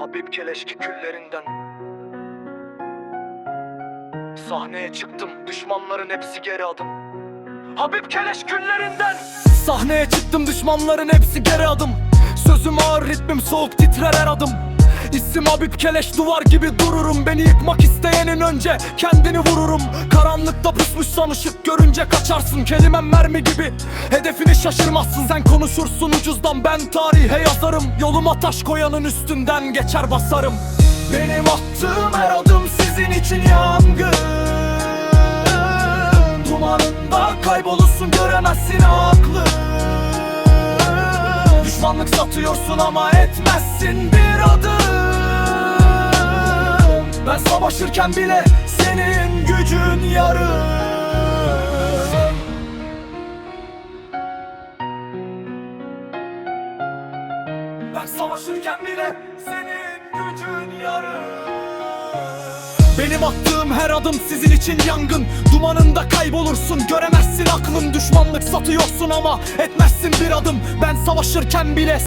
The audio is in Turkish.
Habib Keleşki küllerinden. Sahneye çıktım düşmanların hepsi geri adım. Habib Keleş küllerinden. Sahneye çıktım düşmanların hepsi geri adım. Sözüm ağır ritmim soğuk titrer her adım İsim Habib Keleş duvar gibi dururum. Beni yıkmak isteyenin önce kendini vururum. Karanlıkta pusmuşsan ışık görünce kaçarsın. Kelimem mermi gibi. Hedefini şaşırmazsın. Sen konuşursun ucuzdan. Ben tarihe yazarım. Yoluma taş koyanın üstünden geçer basarım. Benim attığım her adım sizin için yangın. Dumanında kaybolursun göremezsin aklı Düşmanlık satıyorsun ama etmezsin bir adım Ben savaşırken bile senin gücün yarım Ben savaşırken bile senin gücün yarım benim attığım her adım sizin için yangın. Dumanında kaybolursun göremezsin aklın Düşmanlık satıyorsun ama etmezsin bir adım. Ben savaşırken bile